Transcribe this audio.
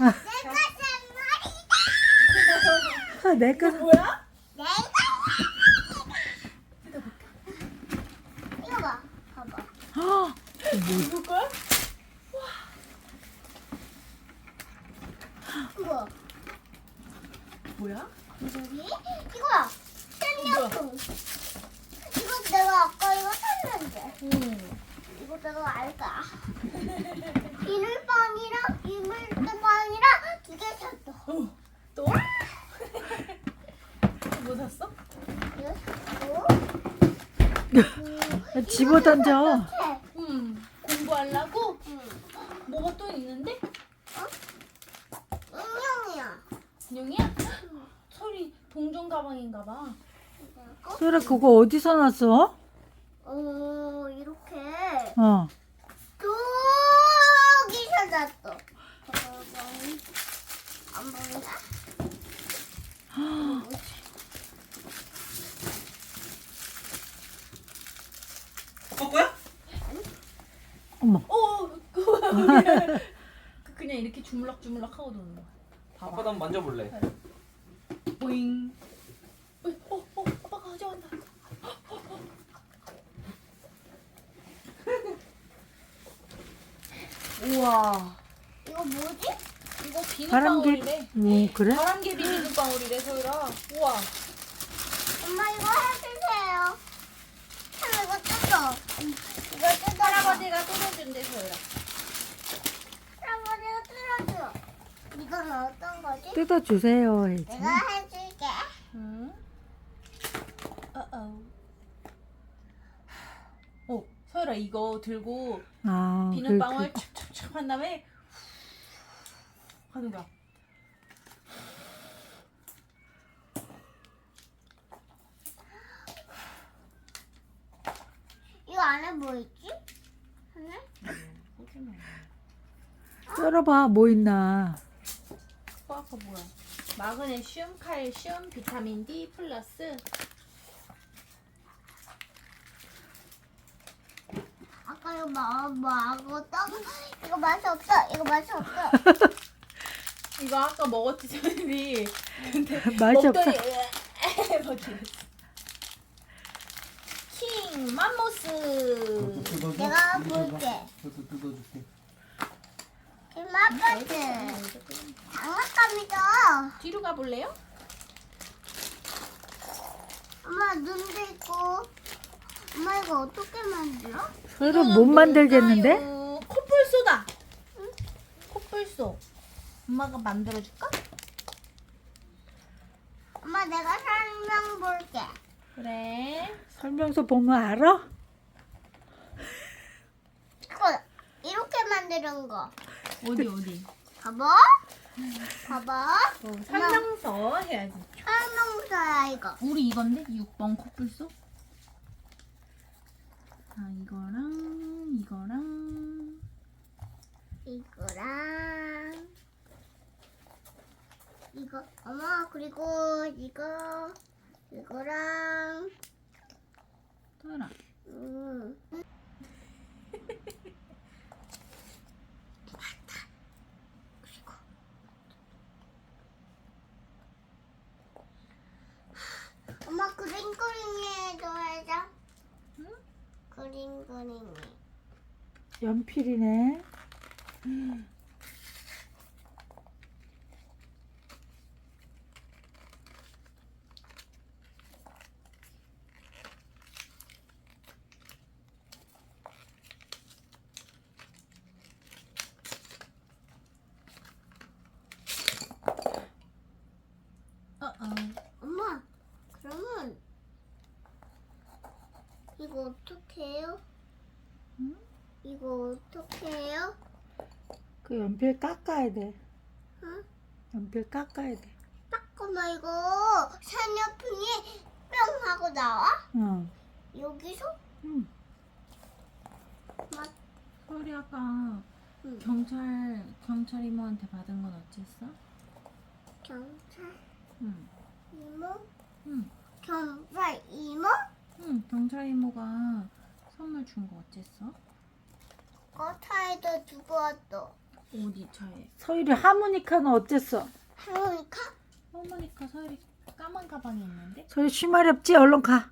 내가 산 말이다. 내 거. 뭐야? 내가. 이거 봐. 봐봐. 아, 누구 거야? 이거. 뭐야? 여기. 이거 내가 아까 이거 샀는데. 응. 이거 내가 알까? 비늘빵이랑 이물빵이랑 두 개 샀어. 어. 또? 뭐 샀어? 이거 샀고. 집어 던져. 응. 공부하려고? 응. 뭐가 또 있는데? 인형이야. 인형이야? 설이 동전 가방인가 봐. 소라 그거 어디서 났어? 어 이렇게 어. 저기서 났어. 안 보인다? 거꾸야? 어머. 어, 그거 그 그냥 이렇게 주물럭주물럭 하고 노는 거야. 봐봐. 아빠도 한번 만져볼래. 보잉. 어, 어, 어, 아빠가 가져간다. 우와. 이거 뭐지? 이거 바람개. 비눗방울이래. 오 그래? 바람개비 비눗방울이래, 소율아. 우와. 엄마 이거 해주세요. 참 이거 뜯어. 이거 뜯어. 할아버지가 뜯어준대, 소율아. 할아버지가 뜯어줘. 이건 어떤 거지? 뜯어 주세요. 해야지. 내가 해줄게. 응. 어어. 어, 소율아 이거 들고 아, 비눗방울 그, 촥촥촥 한 다음에 하는 거야. 이거 안에 뭐 있지? 그 썰어봐 뭐 있나. 어, 아까 뭐야? 마그네슘, 칼슘, 비타민 D 플러스 아까 이거 뭐, 뭐하고 떡? 이거 맛이 없어. 이거 맛이 없어. 이거 아까 먹었지 소율이 근데 맛이 없어. 먹더니 먹더 니킹 맘모스 내가 볼게. 저도 뜯어줄게. 김아빠트. 장난감이다. 뒤로 가볼래요? 엄마 눈도 있고. 엄마 이거 어떻게 만들어? 소라 못 만들겠는데? 뭘까요? 코뿔소다. 코뿔소. 엄마가 만들어줄까? 엄마 내가 설명 볼게. 그래. 설명서 보면 알아? 이거 이렇게 만드는 거. 어디 어디? 봐봐. 봐봐. 어, 설명서 해야지. 설명서야 이거. 우리 이건데 6번 코뿔소. 아 이거랑 이거랑 이거랑 이거 엄마 그리고 이거 이거랑 또라. 음. 엄마 그림 그림이 해줘야죠. 응? 그림 그림이. 연필이네. 어어. 엄마 그러면 이거 어떻게 해요? 응? 이거 어떻게 해요? 그 연필 깎아야 돼. 응? 연필 깎아야 돼. 잠깐만 이거 산여풍이 뿅 하고 나와? 응. 여기서? 응. 맞 소리 아까 응. 경찰 경찰 이모한테 받은 건 어땠어? 경찰 응. 이모? 응. 응. 경찰 이모가 선물 준 거 어땠어? 거타에도 두고 왔어. 어디 차에? 서율이 하모니카는 어땠어? 하모니카? 할머니까 서율이 까만 가방이 있는데? 서율이 쉬말이 없지? 얼른 가.